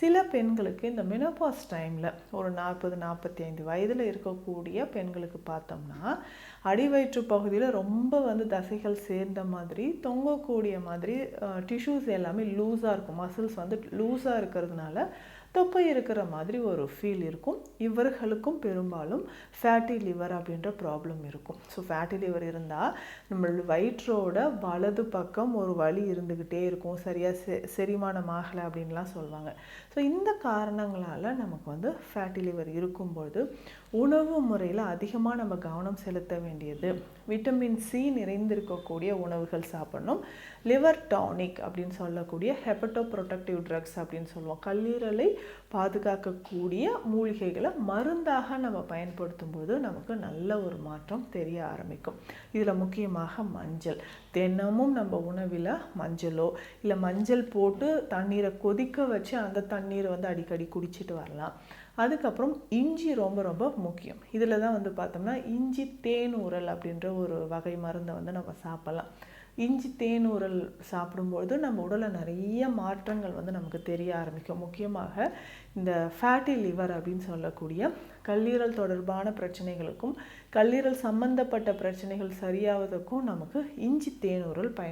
சில பெண்களுக்கு இந்த மெனோபாஸ் டைமில் ஒரு நாற்பது நாற்பத்தி ஐந்து வயதில் இருக்கக்கூடிய பெண்களுக்கு பார்த்தோம்னா அடிவயிற்று பகுதியில் ரொம்ப வந்து தசைகள் சேர்ந்த மாதிரி தொங்கக்கூடிய மாதிரி டிஷ்யூஸ் எல்லாமே லூஸாக இருக்கும். மசில்ஸ் வந்து லூஸாக இருக்கிறதுனால தொப்பை இருக்கிற மாதிரி ஒரு ஃபீல் இருக்கும். இவர்களுக்கும் பெரும்பாலும் ஃபேட்டி லிவர் அப்படின்ற ப்ராப்ளம் இருக்கும். ஸோ ஃபேட்டி லிவர் இருந்தால் நம்ம வயிற்றோட வலது பக்கம் ஒரு வலி இருந்துக்கிட்டே இருக்கும். சரியாக செ செரிமானம் ஆகலை அப்படின்லாம் சொல்லுவாங்க. ஸோ இந்த காரணங்களால் நமக்கு வந்து ஃபேட்டி லிவர் இருக்கும்பொழுது உணவு முறையில் அதிகமாக நம்ம கவனம் செலுத்த வேண்டியது. விட்டமின் சி நிறைந்திருக்கக்கூடிய உணவுகள் சாப்பிடணும். லிவர் டானிக் அப்படின்னு சொல்லக்கூடிய ஹெப்பட்டோ ப்ரொடக்டிவ் ட்ரக்ஸ் அப்படின்னு சொல்லுவோம். கல்லீரலை பாதுகாக்கக்கூடிய மூலிகைகளை மருந்தாக நம்ம பயன்படுத்தும் போது நமக்கு நல்ல ஒரு மாற்றம் தெரிய ஆரம்பிக்கும். இதில் முக்கியமாக மஞ்சள். தினமும் நம்ம உணவில் மஞ்சளோ இல்லை மஞ்சள் போட்டு தண்ணீரை கொதிக்க வச்சு அந்த தண்ணீரை வந்து அடிக்கடி குடிச்சிட்டு வரலாம். அதுக்கப்புறம் இஞ்சி ரொம்ப ரொம்ப முக்கியம். இதில் தான் வந்து பார்த்தோம்னா இஞ்சி தேனூரல் அப்படின்ற ஒரு வகை மருந்தை வந்து நம்ம சாப்பிட்லாம். இஞ்சி தேனூரல் சாப்பிடும்பொழுது நம்ம உடலில் நிறைய மாற்றங்கள் வந்து நமக்கு தெரிய ஆரம்பிக்கும். முக்கியமாக இந்த ஃபேட்டி லிவர் அப்படின்னு சொல்லக்கூடிய கல்லீரல் தொடர்பான பிரச்சனைகளுக்கும் கல்லீரல் சம்பந்தப்பட்ட பிரச்சனைகள் சரியாவதற்கும் நமக்கு இஞ்சி தேனூரல் பயன்